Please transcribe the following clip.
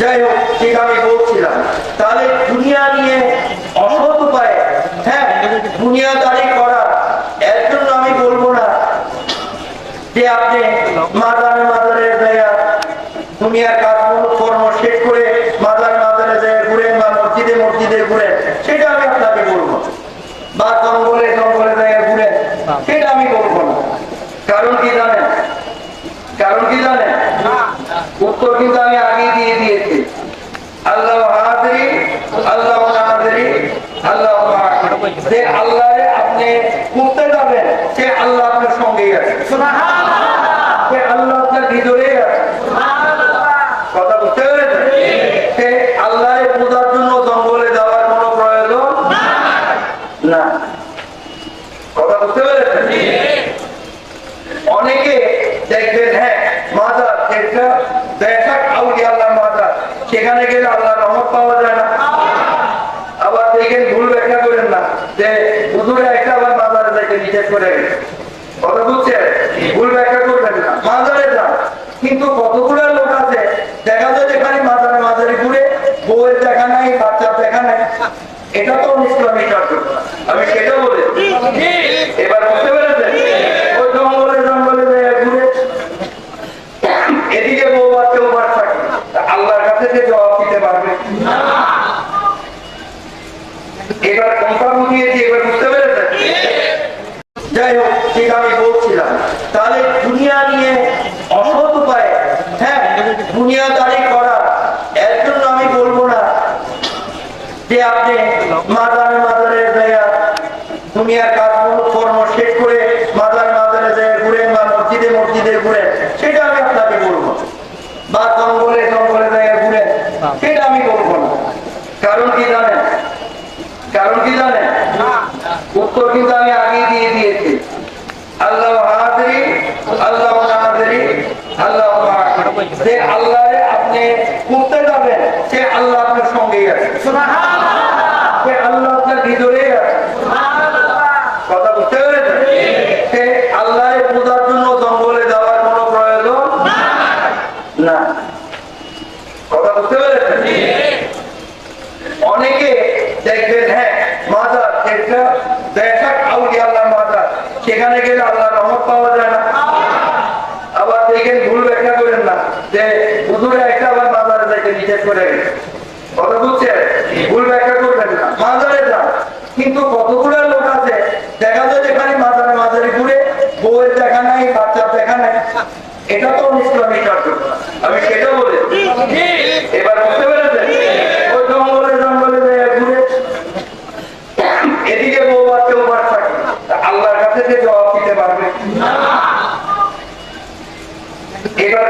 যাই হোক যেটা আমি বলছিলাম। তাহলে দুনিয়া নিয়ে অসৎ উপায়ে। হ্যাঁ দুনিয়াদারি করা। এর জন্য আমি বলব না যে আপনি মাদারে মাদারে জায়গা দুনিয়ার কাজগুলো কর্ম শেষ করে মাদার মাদারে জায়গা ঘুরেন বা মসজিদে মসজিদে ঘুরেন সেটা আমি আপনাকে বলব বা জঙ্গলে জঙ্গলে জায়গা ঘুরেন সেটা আমি বলব না। কারণ কি জানেন? কারণ কি জানেন? উত্তর কিন্তু আমি আগে দিয়ে দিয়েছি আল্লাহ হাজরি আল্লাহ নাজরি আল্লাহ মাআ। যে আল্লাহরে আপনি করতে যাবেন সে আল্লাহ আপনার সঙ্গেই আছে। সে আল্লাহ আপনার ভিতরেই আছে। কথা বুঝতে পেরেছেন? সে আল্লাহরে পূজার জন্য জঙ্গলে যাওয়ার কোনো প্রয়োজন না। কথা বুঝতে পেরেছেন? অনেকে দেখবেন হ্যাঁ মাজার যেটা দেখাক আউলিয়া আল্লাহ মাজার। সেখানে গেলে আল্লাহ রহমত পাওয়া যায় না আবার দেখেন ভুল ব্যাখ্যা করেন না যে হুজুরে একটা আবার মাজারে যাইতে নিষেধ করে। কথা না। মাজারে কিন্তু কতগুলো লোক আছে? দেখা যায় যেখানে মাজারে মাজারে ঘুরে, বউয়ের দেখা নাই, বাচ্চার দেখা নাই। এটা তো ইসলামী কার্য আমি সেটা বলে। এবার বুঝতে পেরেছেন? কাছে যে জবাব দিতে পারবে। এবার কম্পা বুঝিয়েছি এবার বুঝতে পেরেছেন যাই হোক যেটা আমি বলছিলাম। তাহলে দুনিয়া নিয়ে অসৎ উপায়ে হ্যাঁ দুনিয়াদারি করা, এর জন্য আমি বলব না যে আপনি মাদারে মাদারে জায়গা, দুনিয়ার কাজগুলো, কর্ম শেষ করে মাদার মাদারে জায়গা ঘুরেন বা মসজিদে মসজিদে ঘুরেন সেটা আমি আপনাকে বলব বা জঙ্গলে জঙ্গলে জায়গা ঘুরে, সেটা আমি বলব না। কারণ কি জানেন? কারণ কি জানেন? উত্তর কি আমি আগে দিয়ে দিয়েছি আল্লাহ হাজরি আল্লাহ নাজরি আল্লাহ মাআ। যে আল্লাহরে আপনি করতে যাবেন সে আল্লাহ আপনার সঙ্গেই আছে। সে আল্লাহ আপনার ভিতরেই আছে। কথা বুঝতে পেরেছেন? সে আল্লাহরে পূজার জন্য জঙ্গলে যাওয়ার কোনো প্রয়োজন না। কথা বুঝতে পেরেছেন? অনেকে দেখবেন হ্যাঁ মাজার যেটা দেখাক আউলিয়া আল্লাহ মাজার। সেখানে গেলে আল্লাহ রহমত পাওয়া যায় না। আবার দেখেন ভুল ব্যাখ্যা করেন না যে হুজুরে একটা আবার যাইতে নিষেধ করে কথা বুঝছেন? ভুল ব্যাখ্যা করবেন না। মাজারে যান। কিন্তু কতগুলো লোক আছে? দেখা যায় যেখানে মাজারে মাজারে ঘুরে বউয়ের দেখা নাই, বাচ্চার দেখা নাই। এটা তো ইসলামী কার্য আমি সেটা বলে এবার বুঝতে পেরেছেন? ওই জঙ্গলে যে এবার